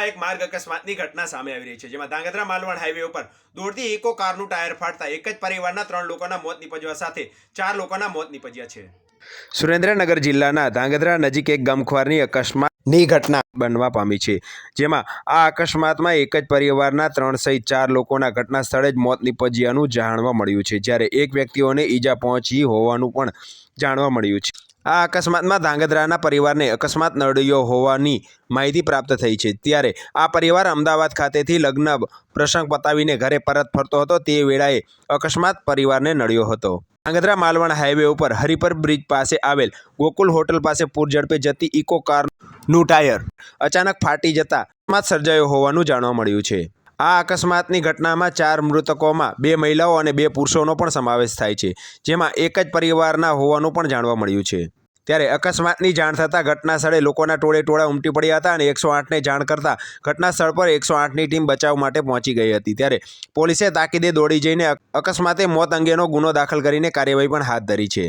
જેમાં એક માર્ગ અકસ્માતની ઘટના સામે આવી રહી છે, જેમાં ધાંગધ્રા માલવણ હાઈવે ઉપર દોડતી ઇકો કારનું ટાયર ફાટતા એક જ પરિવારના ત્રણ લોકોના મોત નીપજવા સાથે ચાર લોકોના મોત નીપજ્યા છે. સુરેન્દ્રનગર જિલ્લાના ધાંગધ્રા નજીક એક ગમખ્વારની અકસ્માતની ઘટના બનવા પામી છે, જેમાં આ અકસ્માતમાં એક જ પરિવારના ત્રણ સહિત ચાર લોકોના ઘટના સ્થળે જ મોત નીપજ્યાનું જાણવા મળ્યું છે, જ્યારે એક વ્યક્તિઓને ઈજા પહોંચી હોવાનું પણ જાણવા મળ્યું છે. આ અકસ્માતમાં ધાંગધ્રાના પરિવારને અકસ્માત નડ્યો હોવાની માહિતી પ્રાપ્ત થઈ છે. ત્યારે આ પરિવાર અમદાવાદ ખાતેથી લગ્ન પ્રસંગ પતાવીને ઘરે પરત ફરતો હતો. તે વેળાએ અકસ્માત પરિવારને નડ્યો હતો. ધાંગધ્રા માલવણ હાઈવે ઉપર હરિપર બ્રિજ પાસે આવેલ ગોકુલ હોટલ પાસે પૂર ઝડપે જતી ઇકો કારનું ટાયર અચાનક ફાટી જતા અકસ્માત સર્જાયો હોવાનું જાણવા મળ્યું છે. આ અકસ્માતની ઘટનામાં ચાર મૃતકોમાં બે મહિલાઓ અને બે પુરુષોનો પણ સમાવેશ થાય છે, જેમાં એક જ પરિવારના હોવાનું પણ જાણવા મળ્યું છે. ત્યારે અકસ્માતની જાણ થતાં ઘટના સ્થળે લોકોના ટોળે ટોળા ઉમટી પડ્યા હતા અને એકસો આઠને જાણ કરતાં ઘટના સ્થળ પર એકસો આઠની ટીમ બચાવ માટે પહોંચી ગઈ હતી. ત્યારે પોલીસે તાકીદે દોડી જઈને અકસ્માતે મોત અંગેનો ગુનો દાખલ કરીને કાર્યવાહી પણ હાથ ધરી છે.